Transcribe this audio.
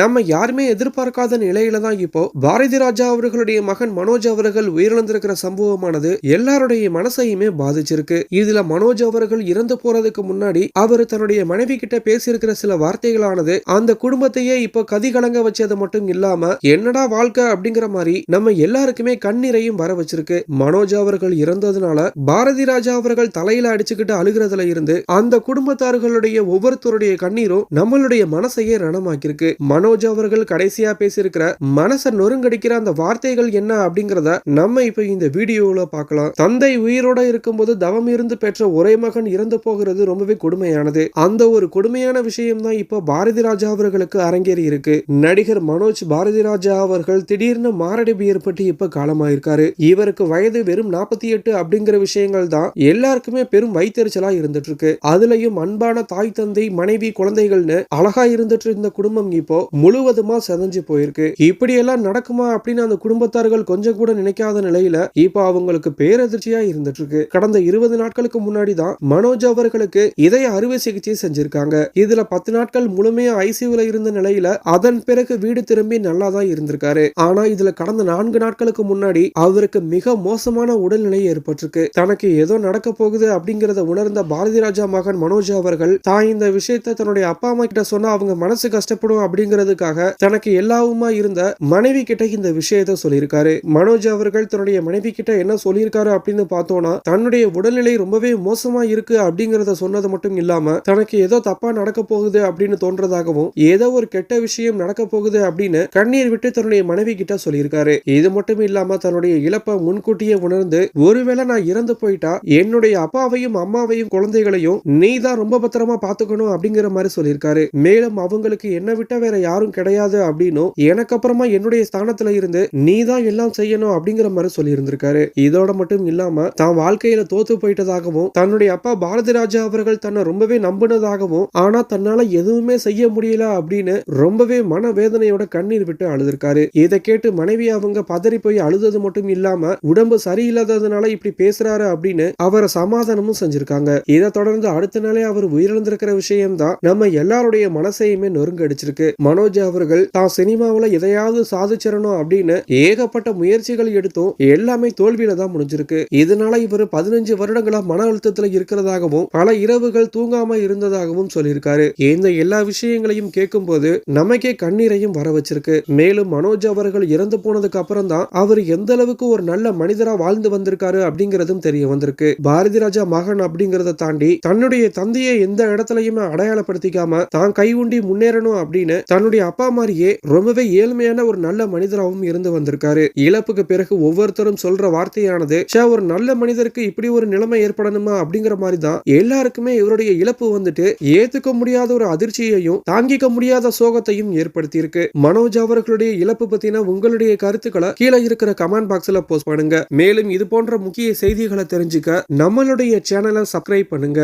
நம்ம யாருமே எதிர்பார்க்காத நிலையில தான் இப்போ பாரதி ராஜா அவர்களுடைய மகன் மனோஜ் அவர்கள் உயிரிழந்திருக்கிற சம்பவமானது எல்லாருடைய மனசையுமே பாதிச்சிருக்கு. இதுல மனோஜ் அவர்கள் இறந்து போறதுக்கு முன்னாடி அவர் தன்னுடைய மனைவி கிட்ட பேசியிருக்கிற சில வார்த்தைகளானது அந்த குடும்பத்தையே இப்போ கதிகலங்க வச்சது மட்டும் இல்லாம என்னடா வாழ்க்கை அப்படிங்கிற மாதிரி நம்ம எல்லாருக்குமே கண்ணீரையும் வர வச்சிருக்கு. மனோஜ் அவர்கள் இறந்ததுனால பாரதி ராஜா அவர்கள் தலையில அடிச்சுக்கிட்டு அழுகிறதுல இருந்து அந்த குடும்பத்தார்களுடைய ஒவ்வொருத்தருடைய கண்ணீரும் நம்மளுடைய மனசையே ரணமாக்கியிருக்கு. மனோஜ் அவர்கள் கடைசியா பேசியிருக்கிற மனசை நொறுங்கடிக்கிற அந்த வார்த்தைகள் என்ன? அப்படிங்கறத நம்ம இப்ப இந்த வீடியோல பார்க்கலாம். தந்தை உயிரோட இருக்கும்போது தவம் இருந்து பெற்ற ஒரே மகன் இறந்து போகிறது ரொம்பவே கொடுமையானது. அந்த ஒரு கொடுமையான விஷயம் தான் இப்போ பாரதி ராஜா அவர்களுக்கு அரங்கேறி இருக்கு. நடிகர் மனோஜ் பாரதி ராஜா அவர்கள் திடீர்னு மாரடைப்பு ஏற்பட்டு இப்ப காலமாயிருக்காரு. இவருக்கு வயது வெறும் நாற்பத்தி எட்டு அப்படிங்கிற விஷயங்கள் தான் எல்லாருக்குமே பெரும் வைத்தறிச்சலா இருந்துட்டு இருக்கு. அதுலயும் அன்பான தாய் தந்தை மனைவி குழந்தைகள்னு அழகா இருந்துட்டு இருந்த குடும்பம் இப்போ முழுவதுமா செதஞ்சு போயிருக்கு. இப்படியெல்லாம் நடக்குமா அப்படின்னு அந்த குடும்பத்தார்கள் கொஞ்சம் கூட நினைக்காத நிலையில இப்போ அவங்களுக்கு பேரதிர்ச்சியா இருந்துட்டு இருக்கு கடந்த இருபது நாட்களுக்கு முன்னாடி தான் மனோஜ் அவர்களுக்கு இதய அறுவை சிகிச்சை செஞ்சிருக்காங்க. இதுல பத்து நாட்கள் முழுமையா ஐசியூல இருந்த நிலையில அதன் பிறகு வீடு திரும்பி நல்லா தான் இருந்திருக்காரு. ஆனா இதுல கடந்த நான்கு நாட்களுக்கு முன்னாடி அவருக்கு மிக மோசமான உடல்நிலை ஏற்பட்டிருக்கு. தனக்கு ஏதோ நடக்க போகுது அப்படிங்கறத உணர்ந்த பாரதி ராஜா மகன் மனோஜ் அவர்கள் தான் இந்த விஷயத்தை தன்னுடைய அப்பா அம்மா கிட்ட சொன்னா அவங்க மனசு கஷ்டப்படும் அப்படிங்கிற அப்படிங்கிறதுக்காக தனக்கு எல்லாவுமா இருந்த மனைவி கிட்ட இந்த விஷயத்த சொல்லியிருக்காரு. மனோஜ் அவர்கள் தன்னுடைய மனைவி கிட்ட என்ன சொல்லியிருக்காரு அப்படின்னு பார்த்தோம்னா தன்னுடைய உடல்நிலை ரொம்பவே மோசமா இருக்கு அப்படிங்கறத சொன்னது மட்டும் இல்லாம தனக்கு ஏதோ தப்பா நடக்க போகுது அப்படின்னு தோன்றதாகவும் ஏதோ ஒரு கெட்ட விஷயம் நடக்க போகுது அப்படின்னு கண்ணீர் விட்டு தன்னுடைய மனைவி கிட்ட சொல்லியிருக்காரு. இது மட்டும் இல்லாம தன்னுடைய இழப்பை முன்கூட்டியே உணர்ந்து ஒருவேளை நான் இறந்து போயிட்டா என்னுடைய அப்பாவையும் அம்மாவையும் குழந்தைகளையும் நீ தான் ரொம்ப பத்திரமா பாத்துக்கணும் அப்படிங்கிற மாதிரி சொல்லியிருக்காரு. மேலும் அவங்களுக்கு என்ன விட்ட வேற யாரும் கிடையாது அப்படின்னும் எனக்கு அப்புறமா என்னுடைய ஸ்தானத்துல இருந்து நீ தான் எல்லாம் செய்யணும் அப்படிங்கிற மாதிரி சொல்லி இருந்திருக்காரு இதோட மட்டும் இல்லாம தான் வாழ்க்கையில தோத்து போயிட்டதாகவும் தன்னுடைய அப்பா பாரதி ராஜா அவர்கள் தன்னை ரொம்பவே நம்பினதாகவும் ஆனா தன்னால எதுவுமே செய்ய முடியல அப்படின்னு ரொம்பவே மன வேதனையோட கண்ணீர் விட்டு அழுதுருக்காரு. இதை கேட்டு மனைவி அவங்க பதறி போய் அழுதது மட்டும் இல்லாம உடம்பு சரியில்லாததுனால இப்படி பேசுறாரு அப்படின்னு அவரை சமாதானமும் செஞ்சிருக்காங்க. இதை தொடர்ந்து அடுத்த நாளே அவர் உயிரிழந்திருக்கிற விஷயம் தான் நம்ம எல்லாருடைய மனசையுமே நொறுங்கடிச்சிருக்கு. மனோஜ் அவர்கள் தான் சினிமாவில் எதையாவது சாதிச்சிடணும் அப்படின்னு ஏகப்பட்ட முயற்சிகள் எடுத்தும் எல்லாமே தோல்வியில தான் முடிஞ்சிருக்கு. இதனால இவர் பதினஞ்சு வருடங்களா மன அழுத்தத்துல இருக்கிறதாகவும் பல இரவுகள் தூங்காம இருந்ததாகவும் சொல்லியிருக்காரு. இந்த எல்லா விஷயங்களையும் கேட்கும் போது நமக்கே கண்ணீரையும் வர வச்சிருக்கு. மேலும் மனோஜ் அவர்கள் இறந்து போனதுக்கு அப்புறம் தான் அவர் எந்த அளவுக்கு ஒரு நல்ல மனிதரா வாழ்ந்து வந்திருக்காரு அப்படிங்கறதும் தெரிய வந்திருக்கு. பாரதி ராஜா மகன் அப்படிங்கறத தாண்டி தன்னுடைய தந்தையை எந்த இடத்துலயுமே அடையாளப்படுத்திக்காம தான் கை உண்டி முன்னேறணும் அப்படின்னு தன்னுடைய அப்பா மாதிரியே ரொம்பவே ஏழ்மையான ஒரு நல்ல மனிதராகவும் இருந்து வந்திருக்காரு. இழப்புக்கு பிறகு ஒவ்வொருத்தரும் சொல்ற வார்த்தையானது ஷே ஒரு நல்ல மனிதருக்கு இப்படி ஒரு நிலைமை ஏற்படணுமா? அப்படிங்கிற மாதிரி தான் எல்லாருக்குமே இவருடைய இழப்பு வந்துட்டு ஏத்துக்க முடியாத ஒரு அதிர்ச்சியையும் தாங்கிக்க முடியாத சோகத்தையும் ஏற்படுத்தி இருக்கு மனோஜ் அவர்களுடைய இழப்பு பத்தின உங்களுடைய கருத்துக்களை கீழே இருக்கிற கமெண்ட் பாக்ஸ்ல போஸ்ட் பண்ணுங்க. மேலும் இது போன்ற முக்கிய செய்திகளை தெரிஞ்சுக்க நம்மளுடைய சேனலை சப்ஸ்கிரைப் பண்ணுங்க.